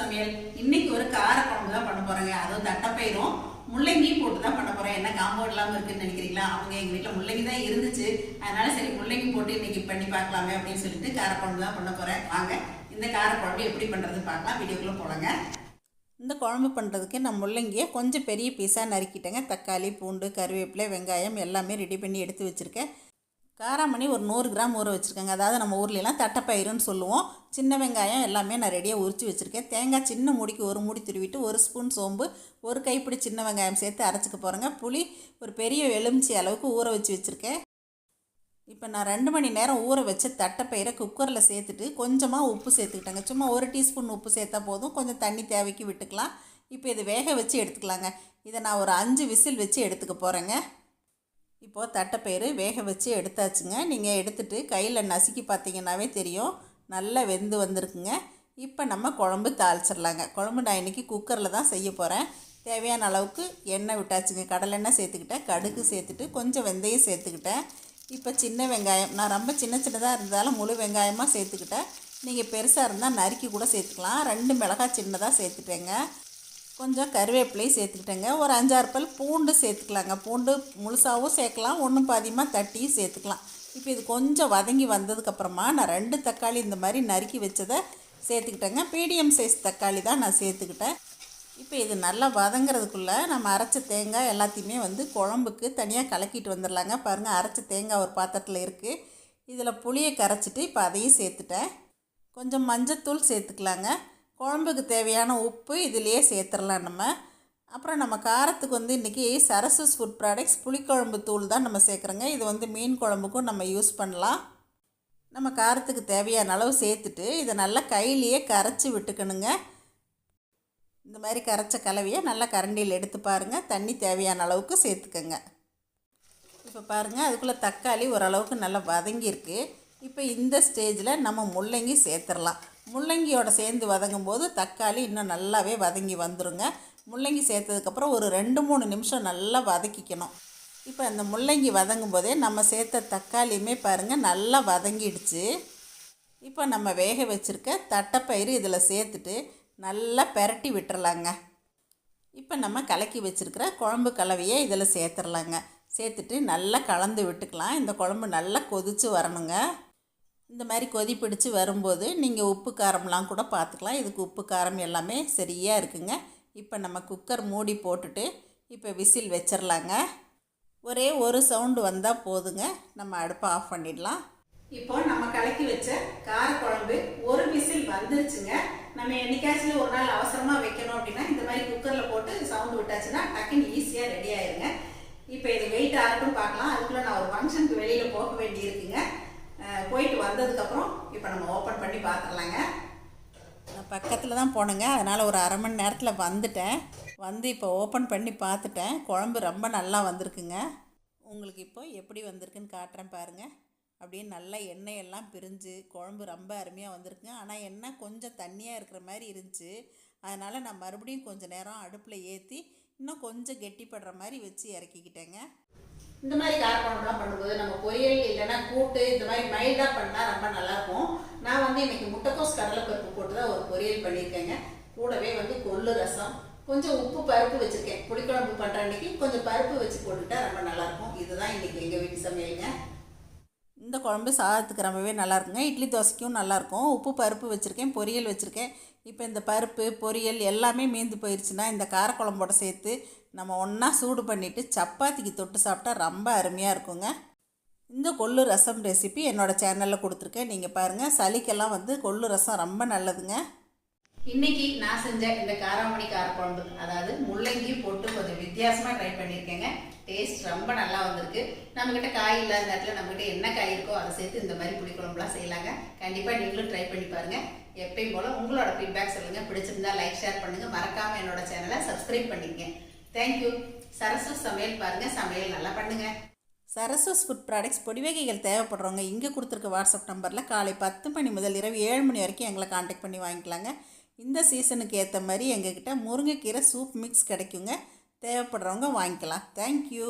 சமையல். இன்னைக்கு ஒரு கார குழம்பு தான் பண்ண போறேங்க. அதுவும் தட்டப்பயிரும் முள்ளங்கியும் போட்டு தான் பண்ண போறேன். என்ன காம்போ இல்லாம இருக்குன்னு நினைக்கிறீங்களா? அவங்க எங்க வீட்டுல முள்ளங்கி தான் இருந்துச்சு. அதனால சரி முள்ளங்கி போட்டு இன்னைக்கு பண்ணி பார்க்கலாமே அப்படின்னு சொல்லிட்டு கார குழம்பு தான் பண்ண போறேன். வாங்க இந்த கார குழம்பு எப்படி பண்றது பார்க்கலாம். வீடியோக்குள்ள போலாங்க. இந்த குழம்பு பண்ணுறதுக்கு நான் முள்ளங்கியை கொஞ்சம் பெரிய பீஸாக நறுக்கிட்டேங்க. தக்காளி பூண்டு கருவேப்பிலை வெங்காயம் எல்லாமே ரெடி பண்ணி எடுத்து வச்சுருக்கேன். காராமணி ஒரு நூறு கிராம் ஊற வச்சுருக்கேங்க. அதாவது நம்ம ஊர்லலாம் தட்டைப்பயிருன்னு சொல்லுவோம். சின்ன வெங்காயம் எல்லாமே நான் ரெடியாக உரித்து வச்சுருக்கேன். தேங்காய் சின்ன மூடிக்கு ஒரு மூடி துருவிட்டு ஒரு ஸ்பூன் சோம்பு ஒரு கைப்பிடி சின்ன வெங்காயம் சேர்த்து அரைச்சிக்க போகிறேங்க புளி ஒரு பெரிய எலுமிச்சி அளவுக்கு ஊற வச்சு வச்சுருக்கேன். இப்போ நான் ரெண்டு மணி நேரம் ஊற வச்ச தட்டைப்பயிரை குக்கரில் சேர்த்துட்டு கொஞ்சமாக உப்பு சேர்த்துக்கிட்டேங்க. சும்மா ஒரு டீஸ்பூன் உப்பு சேர்த்தா போதும். கொஞ்சம் தண்ணி தேவைக்கு விட்டுக்கலாம். இப்போ இது வேக வச்சு எடுத்துக்கலாங்க. இதை நான் ஒரு அஞ்சு விசில் வச்சு எடுத்துக்க போகிறேங்க இப்போது தட்டைப்பயிறு வேக வச்சு எடுத்தாச்சுங்க. நீங்கள் எடுத்துட்டு கையில் நசுக்கி பார்த்தீங்கன்னாவே தெரியும். நல்லா வெந்து வந்திருக்குங்க. இப்போ நம்ம குழம்பு தாளிச்சிடலாங்க குழம்பு நான் இன்றைக்கி குக்கரில் தான் செய்ய போகிறேன் தேவையான அளவுக்கு எண்ணெய் விட்டாச்சுங்க. கடலெண்ணெய் சேர்த்துக்கிட்டேன். கடுகு சேர்த்துட்டு கொஞ்சம் வெந்தயம் சேர்த்துக்கிட்டேன். இப்போ சின்ன வெங்காயம் நான் ரொம்ப சின்ன சின்னதாக இருந்தாலும் முழு வெங்காயமாக சேர்த்துக்கிட்டேன். நீங்கள் பெருசாக இருந்தால் நறுக்கி கூட சேர்த்துக்கலாம். ரெண்டு மிளகாய் சின்னதாக சேர்த்துட்டேங்க. கொஞ்சம் கருவேப்பிலையும் சேர்த்துக்கிட்டேங்க. ஒரு அஞ்சாறு பல் பூண்டு சேர்த்துக்கலாங்க. பூண்டு முழுசாகவும் சேர்க்கலாம். ஒன்றும் பாதியமாக தட்டியும் சேர்த்துக்கலாம். இப்போ இது கொஞ்சம் வதங்கி வந்ததுக்கப்புறமா நான் ரெண்டு தக்காளி இந்த மாதிரி நறுக்கி வச்சதை சேர்த்துக்கிட்டேங்க. மீடியம் சைஸ் தக்காளி தான் நான் சேர்த்துக்கிட்டேன். இப்போ இது நல்லா வதங்கிறதுக்குள்ளே நம்ம அரைச்ச தேங்காய் எல்லாத்தையுமே வந்து குழம்புக்கு தனியாக கலக்கிட்டு வந்துடலாங்க. பாருங்கள் அரைச்ச தேங்காய் ஒரு பாத்திரத்தில் இருக்குது இதில் புளியை கரைச்சிட்டு இப்போ அதையும் சேர்த்துட்டேன். கொஞ்சம் மஞ்சத்தூள் சேர்த்துக்கலாங்க. குழம்புக்கு தேவையான உப்பு இதிலேயே சேர்த்துடலாம் நம்ம. அப்புறம் நம்ம காரத்துக்கு வந்து இன்றைக்கி சரசஸ் ஃபுட் ப்ராடக்ட்ஸ் புளிக்குழம்பு தூள் தான் நம்ம சேர்க்குறோங்க. இது வந்து மீன் குழம்புக்கும் நம்ம யூஸ் பண்ணலாம். நம்ம காரத்துக்கு தேவையான அளவு சேர்த்துட்டு இதை நல்லா கையிலேயே கரைச்சி விட்டுக்கணுங்க. இந்த மாதிரி கரைச்ச கலவையை நல்லா கரண்டியில் எடுத்து பாருங்கள் தண்ணி தேவையான அளவுக்கு சேர்த்துக்கோங்க. இப்போ பாருங்கள் அதுக்குள்ளே தக்காளி ஓரளவுக்கு நல்லா வதங்கியிருக்கு. இப்போ இந்த ஸ்டேஜில் நம்ம முள்ளங்கி சேர்த்துடலாம் முள்ளங்கியோட சேர்ந்து வதங்கும் போது தக்காளி இன்னும் நல்லாவே வதங்கி வந்துருங்க. முள்ளங்கி சேர்த்ததுக்கப்புறம் ஒரு ரெண்டு மூணு நிமிஷம் நல்லா வதக்கிக்கணும். இப்போ அந்த முள்ளங்கி வதங்கும் போதே நம்ம சேர்த்த தக்காளியுமே பாருங்கள் நல்லா வதங்கிடுச்சு. இப்போ நம்ம வேக வச்சுருக்க தட்டைப்பயிறு இதில் சேர்த்துட்டு நல்லா பெரட்டி விட்டுறலாங்க. இப்போ நம்ம கலக்கி வச்சுருக்கிற குழம்பு கலவையை இதில் சேர்த்துடலாங்க சேர்த்துட்டு நல்லா கலந்து விட்டுக்கலாம். இந்த குழம்பு நல்லா கொதித்து வரணுங்க. இந்த மாதிரி கொதி பிடிச்சி வரும்போது நீங்கள் உப்பு காரம்லாம் கூட பார்த்துக்கலாம் இதுக்கு உப்பு காரம் எல்லாமே சரியாக இருக்குங்க. இப்போ நம்ம குக்கர் மூடி போட்டுட்டு இப்போ விசில் வச்சிடலாங்க ஒரே ஒரு சவுண்டு வந்தால் போதுங்க. நம்ம அடுப்பை ஆஃப் பண்ணிடலாம். இப்போ நம்ம கலக்கி வச்ச கார குழம்பு ஒரு விசில் வந்துருச்சுங்க. நம்ம என்னைக்காச்சும் ஒரு நாள் அவசரமாக வைக்கணும் அப்படின்னா இந்த மாதிரி குக்கரில் போட்டு சவுண்டு விட்டாச்சுன்னா டக்குன்னு ஈஸியாக ரெடி ஆயிருங்க. இப்போ இது வெயிட் ஆகட்டும் பார்க்கலாம் அதுக்குள்ளே நான் ஒரு ஃபங்க்ஷனுக்கு வெளியில் போக வேண்டி இருக்குங்க போயிட்டு வந்ததுக்கப்புறம் இப்போ நம்ம ஓப்பன் பண்ணி பார்த்துடலாங்க நான் பக்கத்தில் தான் போனேங்க. அதனால் ஒரு அரை மணி நேரத்தில் வந்துட்டேன். வந்து இப்போ ஓப்பன் பண்ணி பார்த்துட்டேன் குழம்பு ரொம்ப நல்லா வந்திருக்குங்க. உங்களுக்கு இப்போ எப்படி வந்திருக்குன்னு காட்டுறேன் பாருங்கள் அப்படியே நல்லா எண்ணெய் எல்லாம் பிரிஞ்சு குழம்பு ரொம்ப அருமையாக வந்திருக்குங்க. ஆனால் எண்ணெய் கொஞ்சம் தண்ணியாக இருக்கிற மாதிரி இருந்துச்சு. அதனால் நான் மறுபடியும் கொஞ்சம் நேரம் அடுப்பில் ஏற்றி இன்னும் கொஞ்சம் கெட்டிப்படுற மாதிரி வச்சு இறக்கிக்கிட்டேங்க. இந்த மாதிரி காரக்குழம்புலாம் பண்ணும்போது நம்ம பொரியல் இல்லைன்னா கூட்டு இந்த மாதிரி மைல்டாக பண்ணால் ரொம்ப நல்லாயிருக்கும். நான் வந்து இன்னைக்கு முட்டைக்கோஸ் கடலைப்பருப்பு போட்டு தான் ஒரு பொரியல் பண்ணியிருக்கேங்க. கூடவே வந்து கொள்ளு ரசம் கொஞ்சம் உப்பு பருப்பு வச்சுருக்கேன். புளிக்குழம்பு பண்ணுற அன்னைக்கு கொஞ்சம் பருப்பு வச்சு போட்டுட்டா ரொம்ப நல்லாயிருக்கும். இதுதான் இன்றைக்கி எங்கள் வீட்டு சமையலுங்க. இந்த குழம்பு சாதத்துக்கு ரொம்பவே நல்லா இருக்குங்க இட்லி தோசைக்கும் நல்லாயிருக்கும். உப்பு பருப்பு வச்சுருக்கேன் பொரியல் வச்சுருக்கேன். இப்போ இந்த பருப்பு பொரியல் எல்லாமே மீந்து போயிடுச்சுன்னா இந்த காரக்குழம்போட சேர்த்து நம்ம ஒன்றா சூடு பண்ணிவிட்டு சப்பாத்திக்கு தொட்டு சாப்பிட்டா ரொம்ப அருமையாக இருக்குங்க. இந்த கொள்ளு ரசம் ரெசிபி என்னோடய சேனலில் கொடுத்துருக்கேன். நீங்கள் பாருங்கள் சளிக்கெல்லாம் வந்து கொள்ளு ரசம் ரொம்ப நல்லதுங்க. இன்னைக்கு நான் செஞ்ச இந்த காராமணி காரக்குழம்பு அதாவது முள்ளங்கி போட்டு கொஞ்சம் வித்தியாசமாக ட்ரை பண்ணியிருக்கேங்க டேஸ்ட் ரொம்ப நல்லா வந்திருக்கு. நம்மக்கிட்ட காய் இல்லாத நேரத்தில் நம்மக்கிட்ட என்ன காய் இருக்கோ அதை சேர்த்து இந்த மாதிரி புளிக்குழம்புலாம் செய்யலாங்க. கண்டிப்பாக நீங்களும் ட்ரை பண்ணி பாருங்கள் எப்பயும் போல் உங்களோட ஃபீட்பேக் சொல்லுங்கள் பிடிச்சிருந்தா லைக் ஷேர் பண்ணுங்கள் மறக்காமல் என்னோட சேனலை சப்ஸ்கிரைப் பண்ணிக்கங்க. தேங்க்யூ சரசு சமையல் பாருங்கள் சமையல் நல்லா பண்ணுங்கள் சரஸ்வஸ் ஃபுட் ப்ராடக்ட்ஸ் பொடி வகைகள் தேவைப்படுறவங்க இங்கே கொடுத்துருக்க வாட்ஸ்அப் நம்பரில் காலை பத்து மணி முதல் இரவு ஏழு மணி வரைக்கும் எங்களை காண்டாக்ட் பண்ணி வாங்கிக்கலாங்க. இந்த சீசனுக்கு ஏற்ற மாதிரி எங்ககிட்ட முருங்கைக்கீரை சூப் மிக்ஸ் கிடைக்குங்க. தேவைப்படுறவங்க வாங்கிக்கலாம். தேங்க்யூ